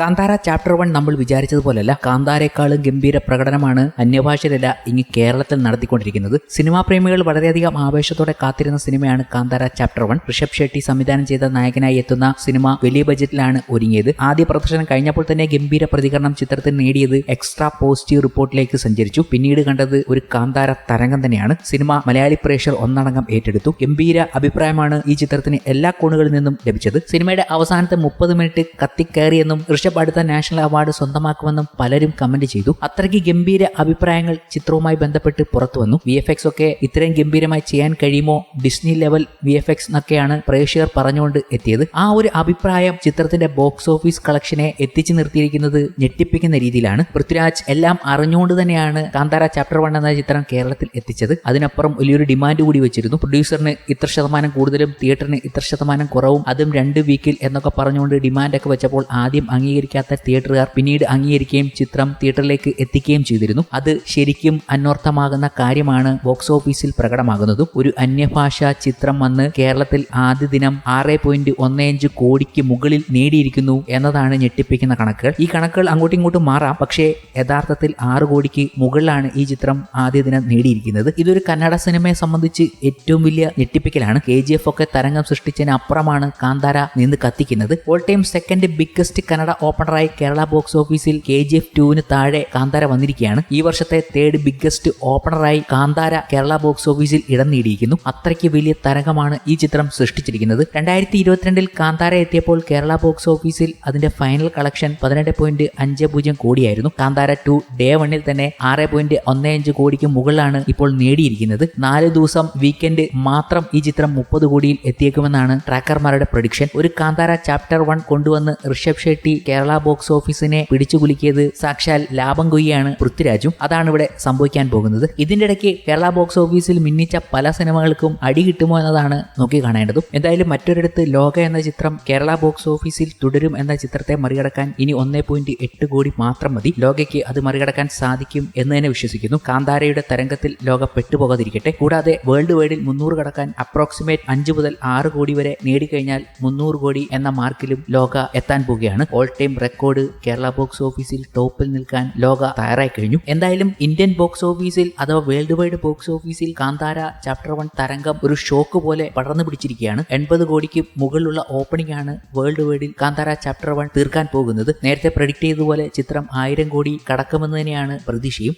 Kantara chapter one നമ്മൾ വിചാരിച്ചതുപോലല്ല. കാന്താരേക്കാളും ഗംഭീര പ്രകടനമാണ് അന്യഭാഷയിലല്ല ഇനി കേരളത്തിൽ നടത്തിക്കൊണ്ടിരിക്കുന്നത്. സിനിമാ പ്രേമികൾ വളരെയധികം ആവേശത്തോടെ കാത്തിരുന്ന സിനിമയാണ് കാന്താര ചാപ്റ്റർ വൺ ഋഷഭ് ഷെട്ടി സംവിധാനം ചെയ്ത നായകനായി എത്തുന്ന സിനിമ വലിയ ബജറ്റിലാണ് ഒരുങ്ങിയത്. ആദ്യ പ്രദർശനം കഴിഞ്ഞപ്പോൾ തന്നെ ഗംഭീര പ്രതികരണം ചിത്രത്തിൽ നേടിയത് എക്സ്ട്രാ പോസിറ്റീവ് റിപ്പോർട്ടിലേക്ക് സഞ്ചരിച്ചു. പിന്നീട് കണ്ടത് ഒരു കാന്താര തരംഗം തന്നെയാണ്. സിനിമ മലയാളി പ്രേക്ഷർ ഒന്നടങ്കം ഏറ്റെടുത്തു. ഗംഭീര അഭിപ്രായമാണ് ഈ ചിത്രത്തിന് എല്ലാ കോണുകളിൽ നിന്നും ലഭിച്ചത്. സിനിമയുടെ അവസാനത്തെ മുപ്പത് മിനിറ്റ് കത്തിക്കയറിയെന്നും ഋഷഭ് അടുത്ത നാഷണൽ അവാർഡ് സ്വന്തമാക്കുമെന്നും പലരും കമന്റ് ചെയ്തു. അത്രയ്ക്ക് ഗംഭീര അഭിപ്രായങ്ങൾ ചിത്രവുമായി ബന്ധപ്പെട്ട് പുറത്തു വന്നു. വി എഫ് എക്സ് ഒക്കെ ഇത്രയും ഗംഭീരമായി ചെയ്യാൻ കഴിയുമോ? Disney level V F X എന്നൊക്കെയാണ് പ്രേക്ഷകർ പറഞ്ഞുകൊണ്ട് എത്തിയത്. ആ ഒരു അഭിപ്രായം ചിത്രത്തിന്റെ ബോക്സ് ഓഫീസ് കളക്ഷനെ എത്തിച്ചു നിർത്തിയിരിക്കുന്നത് ഞെട്ടിപ്പിക്കുന്ന രീതിയിലാണ്. പൃഥ്വിരാജ് എല്ലാം അറിഞ്ഞുകൊണ്ട് തന്നെയാണ് കാന്താര ചാപ്റ്റർ വൺ എന്ന ചിത്രം കേരളത്തിൽ എത്തിച്ചത്. അതിനപ്പുറം വലിയൊരു ഡിമാൻഡ് കൂടി വെച്ചിരുന്നു. പ്രൊഡ്യൂസറിന് ഇത്ര ശതമാനം കൂടുതലും തിയേറ്ററിന് ഇത്ര ശതമാനം കുറവും അതും രണ്ട് വീക്കിൽ എന്നൊക്കെ പറഞ്ഞുകൊണ്ട് ഡിമാൻഡൊക്കെ വെച്ചപ്പോൾ ആദ്യം അംഗീകരിക്കാത്ത തിയേറ്ററുകാർ പിന്നീട് അംഗീകരിക്കുകയും ചിത്രം തിയേറ്ററിലേക്ക് എത്തിക്കുകയും ചെയ്തിരുന്നു. അത് ശരിക്കും അന്വർത്ഥമാകുന്ന കാര്യമാണ് ബോക്സ് ഓഫീസിൽ പ്രകടമാകുന്നതും. ഒരു അന്യഭാഷ ചിത്രം വന്ന് കേരളത്തിൽ ആദ്യ ദിനം ആറ് പോയിന്റ് ഒന്ന് അഞ്ച് കോടിക്ക് മുകളിൽ നേടിയിരിക്കുന്നു എന്നതാണ് ഞെട്ടിപ്പിക്കുന്ന കണക്കുകൾ. ഈ കണക്കുകൾ അങ്ങോട്ടും ഇങ്ങോട്ടും മാറാം. പക്ഷേ യഥാർത്ഥത്തിൽ ആറ് കോടിക്ക് മുകളിലാണ് ഈ ചിത്രം ആദ്യ ദിനം നേടിയിരിക്കുന്നത്. ഇതൊരു കന്നഡ സിനിമയെ സംബന്ധിച്ച് ഏറ്റവും വലിയ ഞെട്ടിപ്പിക്കലാണ്. കെ ജി എഫ് ഒക്കെ തരംഗം സൃഷ്ടിച്ചതിന് അപ്പുറമാണ് കാന്താര നിന്ന് കത്തിക്കുന്നത്. All time second biggest Kannada ഓപ്പണറായി Kerala box ഓഫീസിൽ കെ ജി എഫ് ടുവിന് താഴെ കാന്താര വന്നിരിക്കുകയാണ്. ഈ വർഷത്തെ തേർഡ് ബിഗ്ഗസ്റ്റ് ഓപ്പണറായി കാന്താര കേരള ബോക്സ് ഓഫീസിൽ ഇടം നേടിയിരിക്കുന്നു. അത്രയ്ക്ക് വലിയ തരംഗമാണ് ഈ ചിത്രം സൃഷ്ടിച്ചിരിക്കുന്നത്. രണ്ടായിരത്തി ഇരുപത്തിരണ്ടിൽ കാന്താര എത്തിയപ്പോൾ കേരള ബോക്സ് ഓഫീസിൽ അതിന്റെ ഫൈനൽ കളക്ഷൻ പതിനെട്ട് പോയിന്റ് അഞ്ച് പൂജ്യം കോടിയായിരുന്നു. കാന്താര ടു ഡേ വണ്ണിൽ തന്നെ ആറ് പോയിന്റ് ഒന്ന് അഞ്ച് കോടിക്ക് മുകളിലാണ് ഇപ്പോൾ നേടിയിരിക്കുന്നത്. നാല് ദിവസം വീക്കെൻഡ് മാത്രം ഈ ചിത്രം മുപ്പത് കോടിയിൽ എത്തിയേക്കുമെന്നാണ് ട്രാക്കർമാരുടെ പ്രൊഡിക്ഷൻ ഒരു കാന്താര ചാപ്റ്റർ വൺ കൊണ്ടുവന്ന് ഋഷഭ് ഷെട്ടി കേരള ബോക്സ് ഓഫീസിനെ പിടിച്ചുകുലുക്കിയത് സാക്ഷാൽ ലാഭം കൊയ്യാണ് പൃഥ്വിരാജും. അതാണ് ഇവിടെ സംഭവിക്കാൻ പോകുന്നത്. ഇതിന്റെ ഇടയ്ക്ക് കേരള ബോക്സ് ഓഫീസിൽ മിന്നിച്ച പല സിനിമകൾക്കും അടി കിട്ടുമോ എന്നതാണ് നോക്കി കാണേണ്ടതും. എന്തായാലും മറ്റൊരിടത്ത് ലോക എന്ന ചിത്രം കേരള ബോക്സ് ഓഫീസിൽ തുടരും എന്ന ചിത്രത്തെ മറികടക്കാൻ ഇനി ഒന്നേ പോയിന്റ് എട്ട് കോടി മാത്രം മതി. ലോകയ്ക്ക് അത് മറികടക്കാൻ സാധിക്കും എന്ന് തന്നെ വിശ്വസിക്കുന്നു. കാന്താരയുടെ തരംഗത്തിൽ ലോക പെട്ടുപോകാതിരിക്കട്ടെ. കൂടാതെ വേൾഡ് വൈഡിൽ മുന്നൂറ് കടക്കാൻ അപ്രോക്സിമേറ്റ് അഞ്ച് മുതൽ ആറ് കോടി വരെ നേടിക്കഴിഞ്ഞാൽ മുന്നൂറ് കോടി എന്ന മാർക്കിലും ലോക എത്താൻ പോവുകയാണ്. All time record Kerala box ഓഫീസിൽ ടോപ്പിൽ നിൽക്കാൻ ലോക തയ്യാറായി കഴിഞ്ഞു. എന്തായാലും ഇന്ത്യൻ ബോക്സ് ഓഫീസിൽ അഥവാ വേൾഡ് വൈഡ് ബോക്സ് ഓഫീസിൽ കാന്താര ചാപ്റ്റർ വൺ തരംഗം ഒരു ഷോക്ക് പോലെ പടർന്നു പിടിച്ചിരിക്കുകയാണ്. എൺപത് കോടിക്ക് മുകളിലുള്ള ഓപ്പണിംഗ് ആണ് വേൾഡ് വൈഡിൽ കാന്താര ചാപ്റ്റർ വൺ തീർക്കാൻ പോകുന്നത്. നേരത്തെ പ്രഡിക്റ്റ് ചെയ്തതുപോലെ ചിത്രം ആയിരം കോടി കടക്കുമെന്ന് തന്നെയാണ് പ്രതീക്ഷയും.